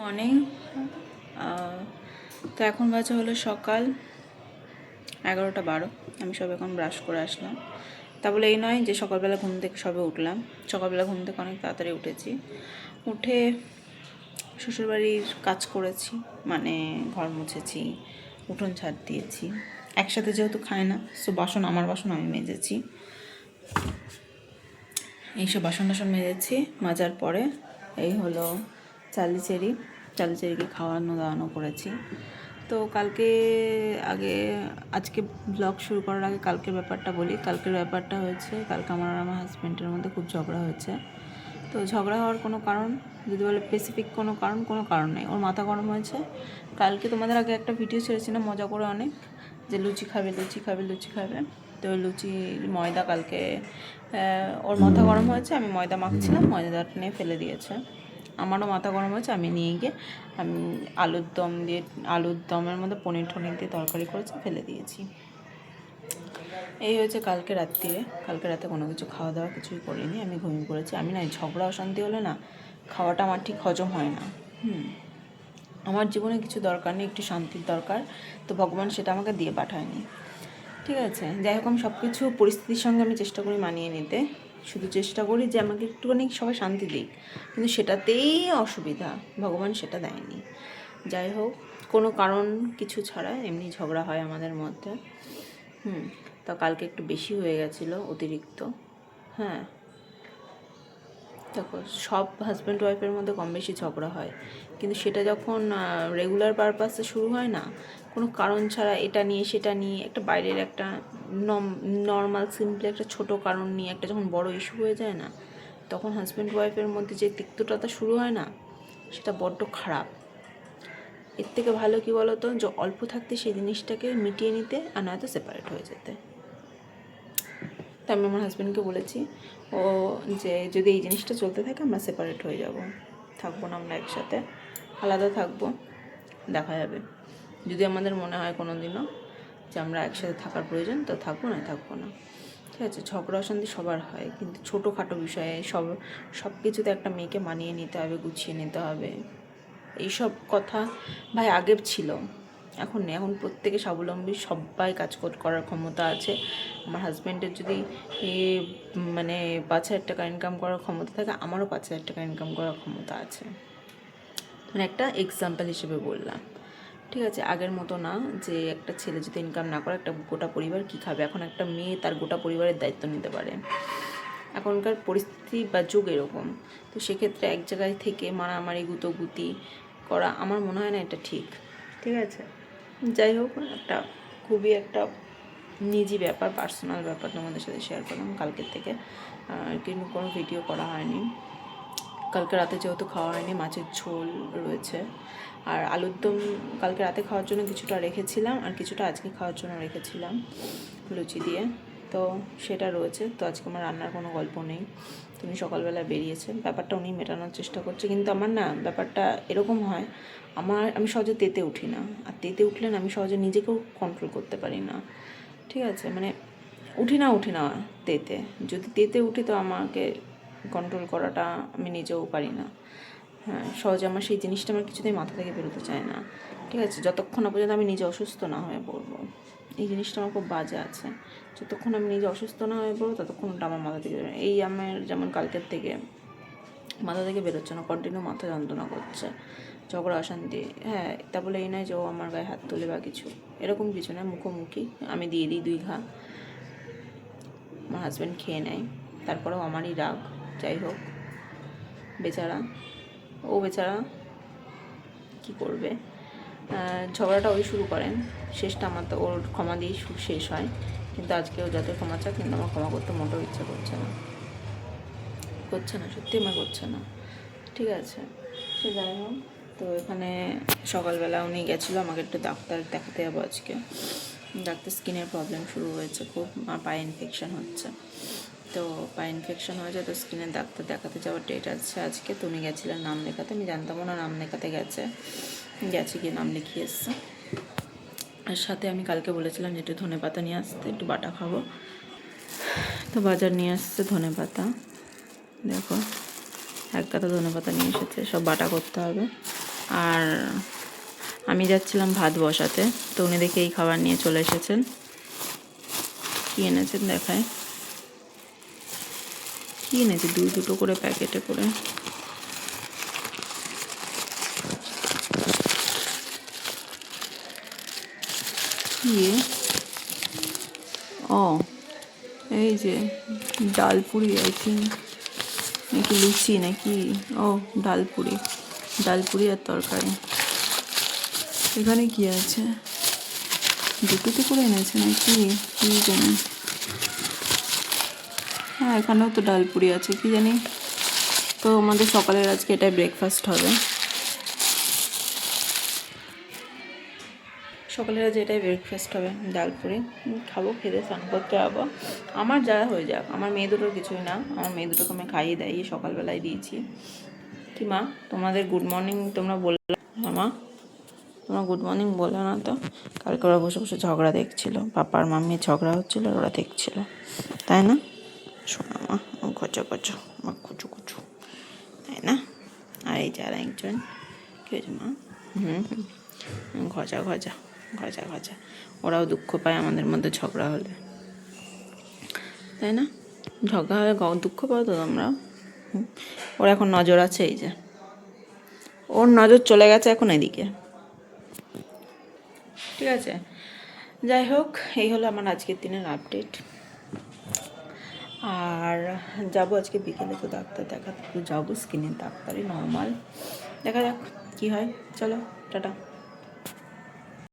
Morning তো এখন বাজে হলো সকাল এগারোটা বারো। আমি সব এখন ব্রাশ করে আসলাম। তা বলে এই নয় যে সকালবেলা ঘুম থেকে সবে উঠলাম। সকালবেলা ঘুম থেকে অনেক তাড়াতাড়ি উঠেছি। উঠে শ্বশুরবাড়ির কাজ করেছি মানে ঘর মুছেছি, উঠোন ছাড় দিয়েছি। একসাথে যেহেতু খায় না সো বাসন, আমার বাসন আমি মেজেছি। এইসব বাসন টাসন মেজেছি, মাজার পরে এই হলো চালি চেরি চালি চেরিকে খাওয়ানো, দাওয়ানো করেছি। তো কালকে আগে, আজকে ব্লগ শুরু করার আগে কালকের ব্যাপারটা বলি। কালকের ব্যাপারটা হয়েছে, কালকে আমার আর আমার হাজব্যান্ডের মধ্যে খুব ঝগড়া হয়েছে। তো ঝগড়া হওয়ার কোনো কারণ, যদি বলে স্পেসিফিক কোনো কারণ কোনো কারণ নেই। ওর মাথা গরম হয়েছে। কালকে তোমাদের আগে একটা ভিডিও ছেড়েছিলাম, মজা করে অনেক, যে লুচি খাবে লুচি খাবে লুচি খাবে। তো লুচি, ময়দা কালকে ওর মাথা গরম হয়েছে, আমি ময়দা মাখছিলাম, ময়দাটা নিয়ে ফেলে দিয়েছে। আমারও মাথা গরম হয়েছে, আমি নিয়ে গিয়ে আমি আলুর দম দিয়ে, আলুর দমের মধ্যে পনির টনির দিয়ে তরকারি করেছি, ফেলে দিয়েছি। এই হয়েছে কালকে রাত্রিরে কালকে রাতে কোনো কিছু খাওয়া দাওয়া কিছুই করিনি, আমি ঘুমিয়ে পড়েছি। আমি না ঝগড়া অশান্তি হলে না খাওয়াটা আমার ঠিক হজম হয় না। হুম। আমার জীবনে কিছু দরকার নেই, একটু শান্তির দরকার, তো ভগবান সেটা আমাকে দিয়ে পাঠায়নি। ঠিক আছে? যাই হোক, আমি সব কিছু পরিস্থিতির সঙ্গে আমি চেষ্টা করি মানিয়ে নিতে। শুধু চেষ্টা করি যে আমাকে একটুখানি সবাই শান্তি দিক। কিন্তু সেটাতেই অসুবিধা, ভগবান সেটা দেয়নি। যাই হোক, কোনো কারণ কিছু ছাড়া এমনি ঝগড়া হয় আমাদের মধ্যে। হুম, তা কালকে একটু বেশি হয়ে গেছিল অতিরিক্ত। হ্যাঁ দেখো, সব হাজব্যান্ড ওয়াইফের মধ্যে কম বেশি ঝগড়া হয়। কিন্তু সেটা যখন রেগুলার পারপাসে শুরু হয় না, কোনো কারণ ছাড়া এটা নিয়ে, সেটা নিয়ে, একটা বাইরের একটা নর্মাল সিম্পলি একটা ছোট কারণ নিয়ে একটা যখন বড় ইস্যু হয়ে যায় না, তখন হাজব্যান্ড ওয়াইফের মধ্যে যে তিক্ততা শুরু হয় না, সেটা বড্ড খারাপ। এর থেকে ভালো কি বলতো? যে অল্প থাকতে সেই জিনিসটাকে মিটিয়ে নিতে আর নয়তো সেপারেট হয়ে যেতে। তো আমি আমার হাজব্যান্ডকে বলেছি, ও যে যদি এই জিনিসটা চলতে থাকে আমরা সেপারেট হয়ে যাব। থাকব না আমরা একসাথে, আলাদা থাকব, দেখা যাবে। যদি আমাদের মনে হয় কোনো দিনও যে আমরা একসাথে থাকার প্রয়োজন, তো থাকব না থাকব না। ঠিক আছে, ঝগড়া অশান্তি সবার হয়, কিন্তু ছোটোখাটো বিষয়ে সব সব কিছুতে একটা মেয়েকে মানিয়ে নিতে হবে, গুছিয়ে নিতে হবে। এইসব কথা ভাই আগের ছিল। এখন নেই। এখন প্রত্যেকে স্বাবলম্বী, সবাই কাজ করার ক্ষমতা আছে। আমার হাজব্যান্ডের যদি মানে পাঁচ হাজার টাকা ইনকাম করার ক্ষমতা থাকে, আমারও পাঁচ হাজার টাকা ইনকাম করার ক্ষমতা আছে। মানে একটা এক্সাম্পল হিসেবে বললাম। ঠিক আছে, আগের মতো না যে একটা ছেলে যদি ইনকাম না করে, একটা গোটা পরিবার কী খাবে? এখন একটা মেয়ে তার গোটা পরিবারের দায়িত্ব নিতে পারে। এখনকার পরিস্থিতি বা যুগ এরকম। তো সেক্ষেত্রে এক জায়গায় থেকে মারামারি, গুতোগুতি করা আমার মনে হয় না এটা ঠিক। ঠিক আছে? যাই হোক, একটা খুবই একটা নিজি ব্যাপার পার্সোনাল ব্যাপার তোমাদের সাথে শেয়ার করলাম কালকের থেকে। কিন্তু কোনো ভিডিও করা হয়নি। কালকে রাতে যেহেতু খাওয়া হয়নি, মাছের ঝোল রয়েছে। আর আলুর দম কালকে রাতে খাওয়ার জন্য কিছুটা রেখেছিলাম, আর কিছুটা আজকে খাওয়ার জন্য রেখেছিলাম, লুচি দিয়ে। তো সেটা রয়েছে। তো আজকে আমার রান্নার কোনো গল্প নেই। তুমি সকালবেলা বেরিয়েছেন। ব্যাপারটা উনি মেটানোর চেষ্টা করছে। কিন্তু আমার না ব্যাপারটা এরকম হয়, আমার, আমি সহজে তেতে উঠি না। আর তেতে উঠলে না আমি সহজে নিজেকেও কন্ট্রোল করতে পারি না। ঠিক আছে? মানে উঠি না উঠি না তেতে। যদি তেতে উঠি তো আমাকে কন্ট্রোল করাটা আমি নিজেও পারি না। হ্যাঁ সহজে আমার সেই জিনিসটা আমার কিছুতেই মাথা থেকে বেরোতে চায় না। ঠিক আছে? যতক্ষণ না পর্যন্ত আমি নিজে অসুস্থ না হয়ে পড়ব। এই জিনিসটা আমার খুব বাজে আছে। যতক্ষণ আমি নিজে অসুস্থ না হয়ে পড়ব, ততক্ষণ ওটা আমার মাথা থেকে এই আমার যেমন কালকের থেকে মাথা থেকে বেরোচ্ছে না কন্টিনিউ মাথা যন্ত্রণা করছে, ঝগড়া, অশান্তি। হ্যাঁ তা বলে এই নয় যে ও আমার গায়ে হাত তোলে বা কিছু। এরকম কিছু নয়, মুখোমুখি। আমি দিয়ে দিই দুই ঘা। আমার হাজব্যান্ড খেয়ে নেয়। তারপরেও আমারই রাগ। যাই হোক, বেচারা। ও বেচারা কি করবে? ঝগড়াটা ওই শুরু করেন। শেষটা আমার তো ওর ক্ষমা দিয়েই শেষ হয়। কিন্তু আজকে আজকেও যত ক্ষমা চায়, কিন্তু আমার ক্ষমা করতে মোটেও ইচ্ছা করছে না। করছে না, সত্যি আমার করছে না। ঠিক আছে, সে যাই হোক। তো এখানে সকালবেলা উনি গেছিল আমাকে একটু ডাক্তার দেখাতে যাব আজকে। ডাক্তার স্কিনের প্রবলেম শুরু হয়েছে খুব আমার পায়ে ইনফেকশান হচ্ছে। তো পায়ে ইনফেকশন হয়েছে, তো স্কিনের ডাক্তার দেখাতে যাওয়ার ডেট আছে আজকে। তো উনি গেছিলেন নাম লেখাতে। আমি জানতামও না নাম লেখাতে গেছে। গেছে গিয়ে নাম লিখিয়ে এসছে। আর সাথে আমি কালকে বলেছিলাম যে একটু ধনে পাতা নিয়ে আসতে, একটু বাটা খাব। তো বাজার নিয়ে আসছে ধনে পাতা। দেখো, এক কাতা ধনে পাতা নিয়ে এসেছে, সব বাটা করতে হবে। আর আমি যাচ্ছিলাম ভাত বসাতে, তো উনি দেখে এই খাবার নিয়ে চলে এসেছেন। কী এনেছেন দেখায়? কী এনেছে? দুই দুটো করে প্যাকেটে করে। কি? ও, এই যে ডালপুরি আই থিঙ্ক নাকি লুচি, নাকি, ও, ডালপুরি ডালপুরি আর তরকারি। এখানে কি আছে? দুটোতে করে এনেছে নাকি? কি জানি। হ্যাঁ এখানেও তো ডালপুরি আছে, কি জানি। তো আমাদের সকালের আজকে এটাই ব্রেকফাস্ট হবে। সকালের এটাই ব্রেকফাস্ট হবে ডালপুরি উম, খাব খেতে স্নান করতে যাব। আমার যা হয়ে যাক আমার মেয়ে দুটোর কিছুই না আমার মেয়ে দুটোকে আমি খাইয়ে দাইয়ে সকালবেলায় দিয়েছি। কি মা তোমাদের গুড মর্নিং তোমরা বললে হ্যাঁ মা? তোমরা গুড মর্নিং বললে না তো। কালকে ওরা বসে বসে ঝগড়া দেখছিল। পাপার মাম্মি ঝগড়া হচ্ছিল ওরা দেখছিল। তাই না? শোনো মা গচো গচো মা কুচু কুচু। তাই না? আর এই যারা একজন কি হয়েছে মা? হুম হুম ঘজা ঘজা ঘজা ঘজা ওরাও দুঃখ পায় আমাদের মধ্যে ঝগড়া হলে। তাই না? ঝগড়া হলে দুঃখ পাও তো তোমরা? ওর এখন নজর আছে এই যে। ওর নজর চলে গেছে এখন এদিকে। ঠিক আছে? যাই হোক, এই হলো আমার আজকের দিনের আপডেট আর যাব আজকে বিকেলে তো ডাক্তার দেখাতে। তো যাব স্কিনের ডাক্তারই নর্মাল দেখা যাক কী হয়। চলো, টাটা।